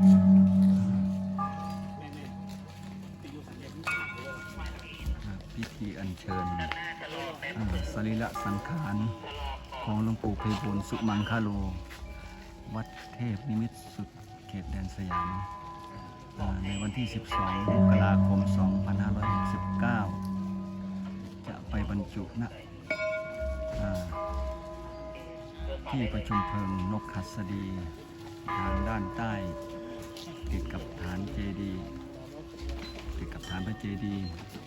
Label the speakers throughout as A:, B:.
A: พิธีอัญเชิญสรีระสังขารของหลวงปู่ไพบูลสุมังคโล วัดเทพนิมิตสุดเขตแดนสยามในวันที่ 12มกราคม 2569 จะไปบรรจุณอ่าที่ประชุมเพลิงนกหัสดี ทางด้านใต้ เจดีย์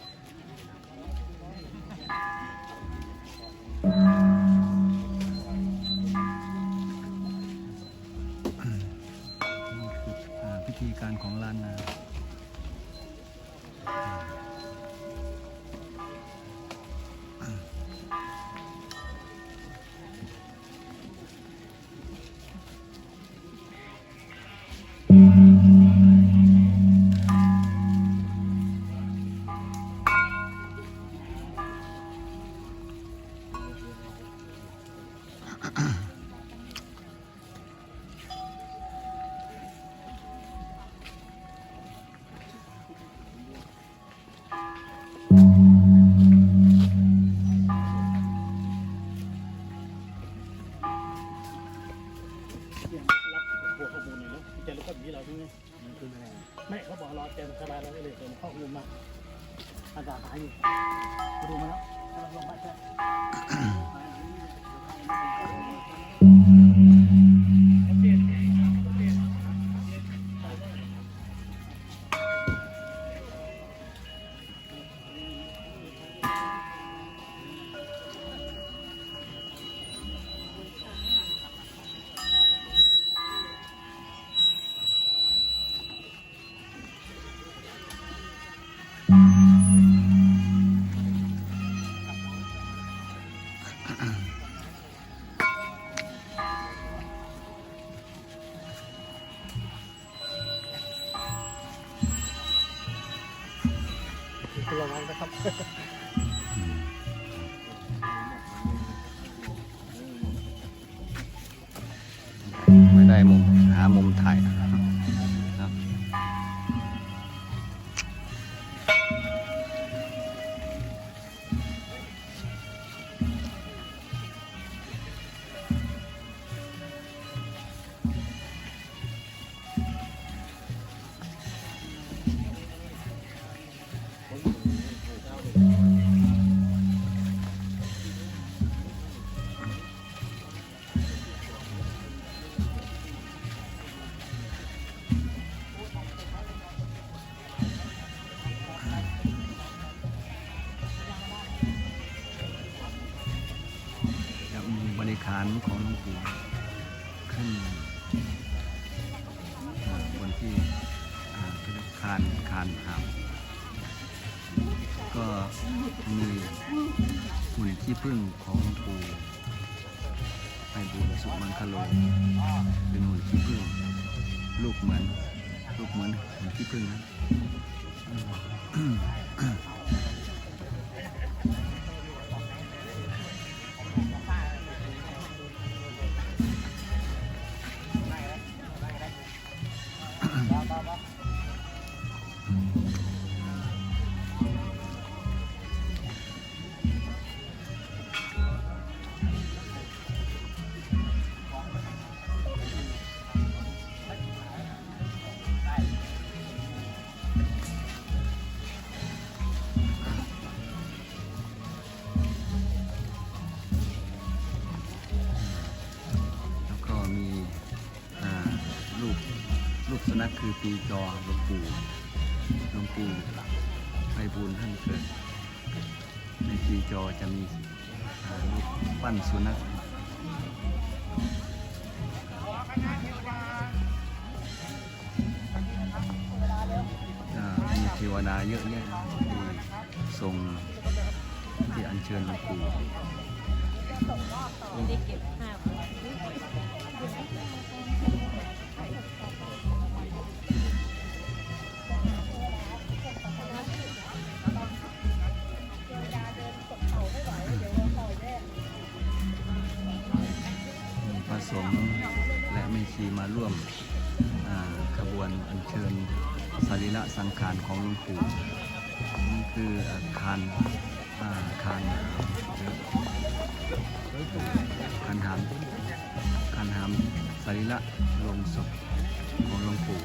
A: ระ
B: วังนะครับ
A: ไม่ได้มุมหามุมถ่ายารของหลวงปู่ขึ้นบนที่อ่าเป็นคานคานหามก็มีหุ่นขี้ผึ้งของหลวงปู่ไปบูรสุมังคโลเป็นหุ่นขี้ผึ้งลูกเหมือนลูกเหมือนหุ่นขี้ผึ้งนะ คือปีจอหลวงปู่หลวงปู่ไพบูลย์ท่านเกิด ในปีจอจะมีอ่ารูปปั้นสุนัขมีเทวดาเยอะแยะที่ทรงที่อัญเชิญหลวงปู่
C: ไม่ได้เก็บภาพ
A: พระสงฆ์และแม่ชีมาร่วมขบวนอัญเชิญสรีระสังขารของหลวงปู่นี่คืออาคารอาคารคันหามคันหามสรีระลงศพ ของหลวงปู่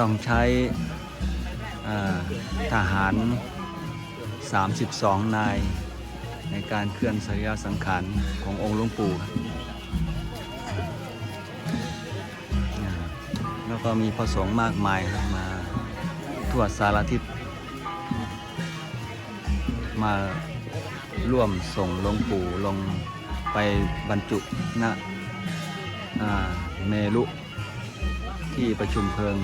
A: ต้องใช้ทหาร 32 นาย ในการเคลื่อนสรีระสังขารขององค์หลวงปู่ครับแล้วก็มีพระสงฆ์มากมายครับมาทั่วสารทิศ มาร่วมส่งหลวงปู่ลงไปบรรจุณอ่าเมรุที่ประชุมเพลิง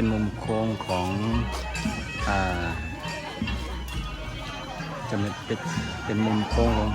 A: เป็นมุมโค้งของอ่าจะเป็นเป็นมุมโค้งลง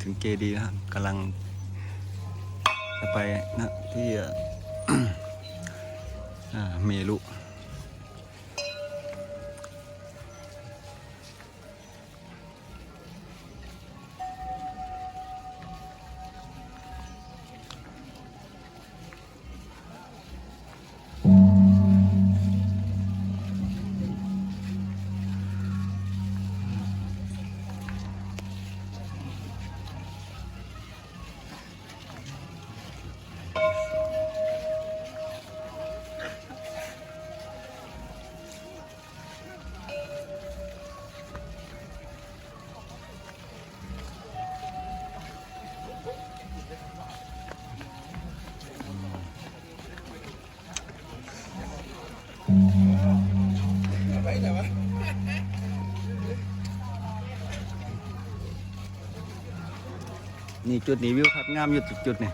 A: ถึงเจดีนะครับกำลังจะไปนะที่เมลุ นี่จุดนี้วิวครับงามอยู่จุดจุดเนี่ย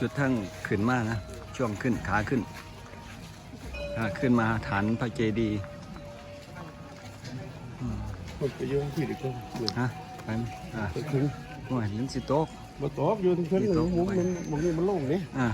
A: จุดทั้งขึ้นมานะ ช่วงขึ้นขาขึ้นขาขึ้นมาฐานพระเจดีย์
D: ไปยืนที่ดีกว่า
A: ฮะไปไหมอ่า
D: ห
A: น่วยมันสิโต๊ะ
D: มาโต๊ะอยู่ทั้งเพื่อนหนึ่งมุมมันมันนี่มันโล่งนี่
A: อ่า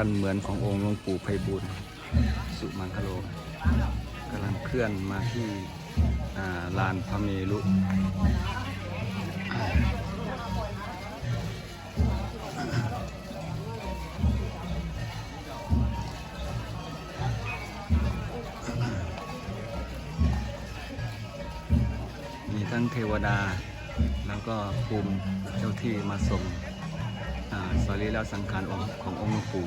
A: ั้นเหมือนขององค์หลวงปู่ไพบุญสุมังคโลกำลังเคลื่อนมาที่ลานพระเมรุ สังขารองขององค์หลวงปู่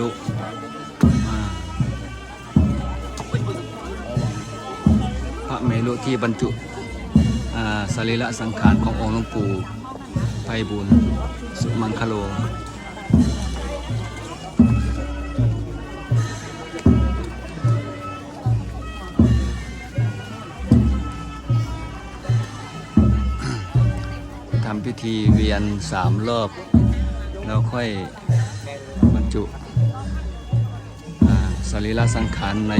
A: ลุอ่าพระเมลุที่บรรจุอ่าสรีระสังขารขององค์หลวงปู่ไพบุญสุมังคโลทำพิธีเวียนสามรอบ แล้วค่อยบรรจุ สรีระสังขารใน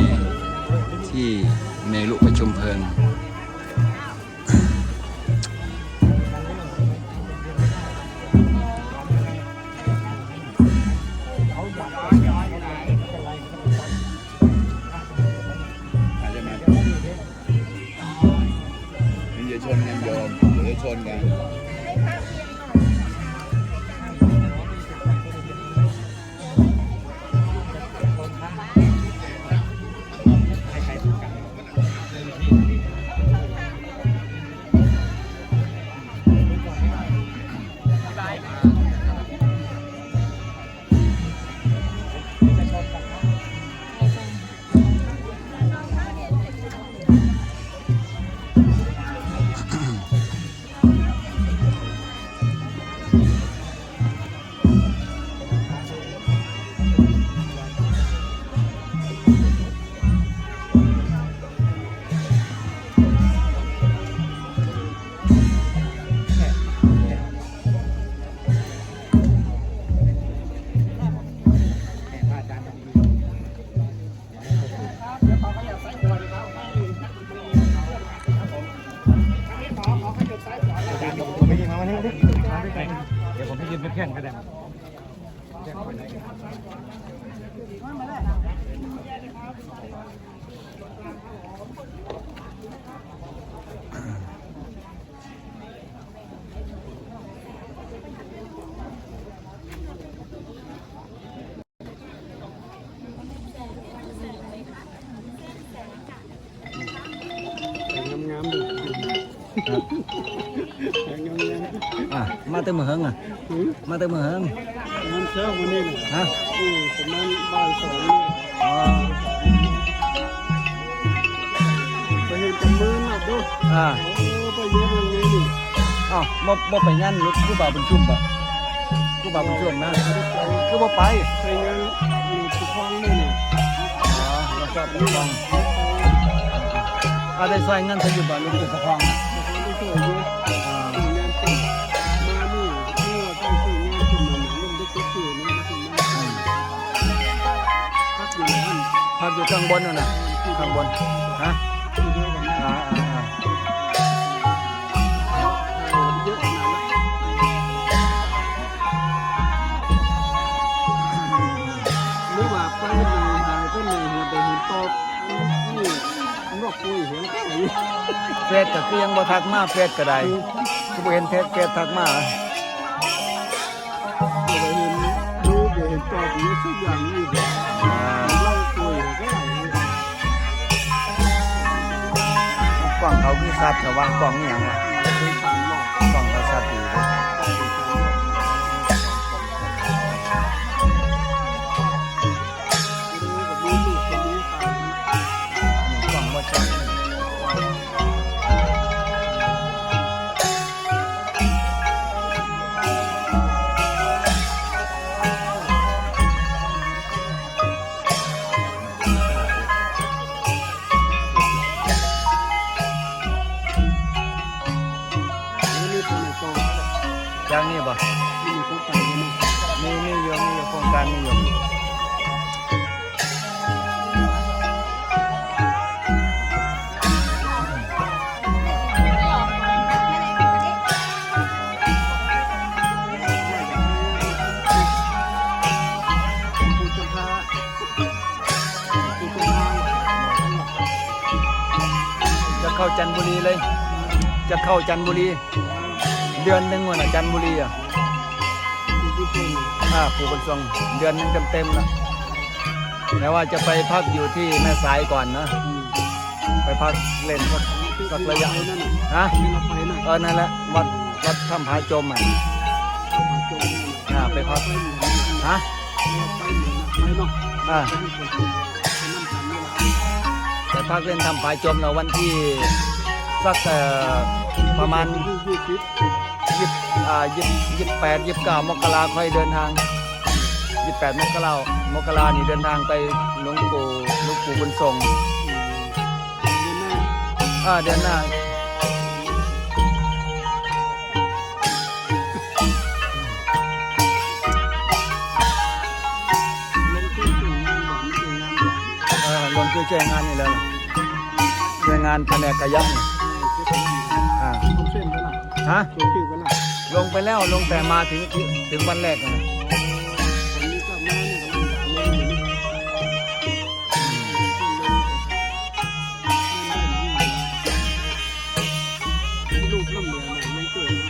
A: ที่เมลุประชุมเพลิง
E: อาจจะมามันจะชนกันโยมเดี๋ยวจะชนกัน
A: มาเต็มมือเฮิงอะ
D: ๆหือ
A: มาเต็มมือเฮิง
D: น้ำเช้าวันนี้น่ะ
A: ฮะ
D: อืมประมาณบ่ายสองนี่
A: อ๋อ
D: ไปเห็นกับมือหนักดู
A: อ่า
D: โอ้ไปเยอะเลยนี่นี่
A: อ้าวบ่บ่ไปงานรถกูบ่าวบุญชุ่มปะกูบ่าวบุญชุ่มนะกูบ่ไป
D: ไปงานอยู่ที่คลองนี่นี่
A: อ๋อเราชอบลูกฟองก็ได้ซอยเงินทอยู่บ้านลูกฟอง
D: พักอยู่
A: ข้างบนน่ะนะข้างบนฮะ
D: ที่เดียวกันนะ
A: อ่าอ่าอ่า
D: เยอะขนาดนั้นหรือว่าไปไหนหายไปไหนเห็นไปเห็นตอบนี่รอบปุยเห็นแค่ไหน
A: เฟซก็คือยังบ่ทักมาเฟซก็ได้กูบ่เห็นเฟซเฟซทักมา
D: ไปเห็นดูไปเห็นตอบอยู่สักอย่างนี่
A: องเขาคือชัดแต่ว่างกล้องนี่หยังวะ จัง
D: นี่บ่มีโครงการ
A: มีมีอยู่มีอยู่โครงการมีอยู่
D: จะ
A: เข้าจันทบุรีเลย จะเข้าจันทบุรี เดือนหนึ่งวันน่ะจันทบุรีอะ
D: ผู้ชม
A: อ่าปู่บุญทรงเดือนหนึงเต็มๆนะแต่ว่าจะไปพักอยู่ที่แม่สายก่อนนะ ไปพักเล่นสักสักระยะ
D: นั่นน่ะ
A: ฮะ
D: เอ
A: อนั่นแหละวัดวัดถ้ำผาจมอะอ่าไปพักฮะ
D: ไปเนาะ
A: อ่า
D: ไป
A: พักเล่นถ้ำผาจมเราวันที่สักประมาณ
D: ยี่สิบ
A: ยี่สิบอ่ายี่สิบยี่สิบแปดยี่สิบเก้ามกราค่อยเดินทางยี่สิบแปดมกรามกรานี่เดินทางไปหลวงปู่หลวงปู่บุญทรง
D: เดือนหน้า
A: อ่าเดือนหน้า
D: ลงงานนถึงานหวาน
A: เออลงช่วยช่วยงานนี่แล้วล่ะช่วยงานแผนกขยันนี่อ่า
D: ต้องเส้นไปละ
A: ฮะ
D: ตัวชื่อไป ละ
A: ลงไปแล้วลงแต่มาถึงถึงถึงวันแรกนะ
D: วันนี้ก็มาเนี่ยกำลังลงอยู่นี่ลูกน้ำเหลือหน่อยยังเกิดนะ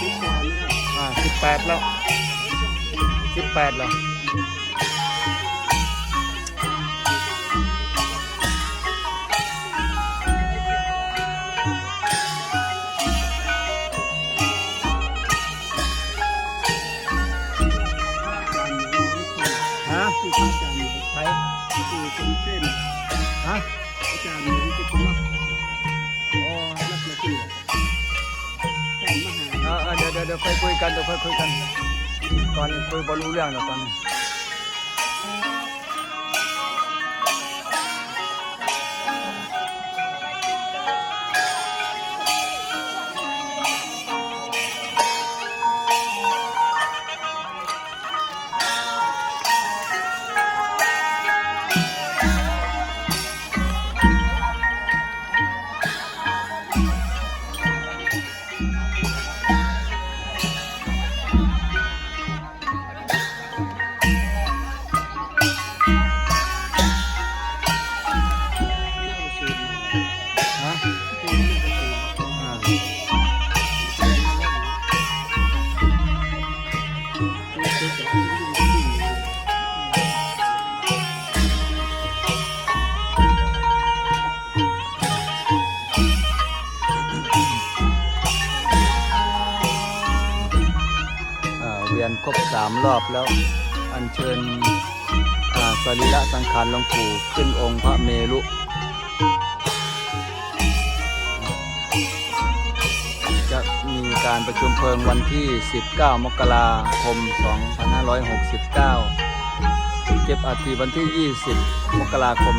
D: ทุกการนะครับ
A: อ่าสิบแปดแล้วสิบแปดแล้ว
D: กันเดี๋
A: ยวค่อยคุยกัน ตอนนี้คุยบอรู้เรื่องแล้วตอนนี้ ยนครบสามรอบแล้วอัญเชิญอ่าสรีระสังขารหลวงปู่ขึ้นองค์พระเมรุจะมีการประชุมเพลิงวันที่ 19 มกราคม 2569 เก็บอาทิวันที่ 20 มกราคม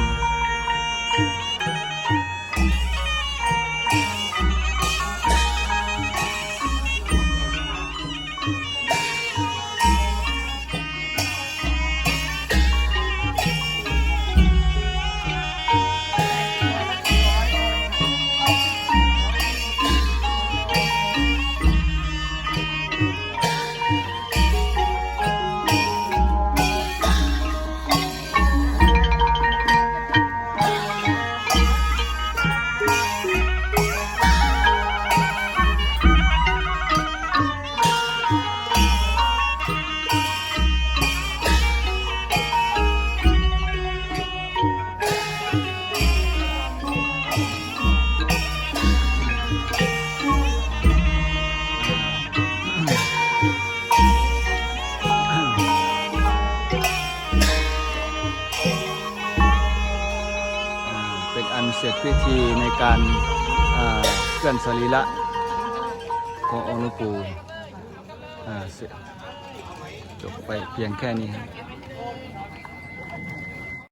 A: องค์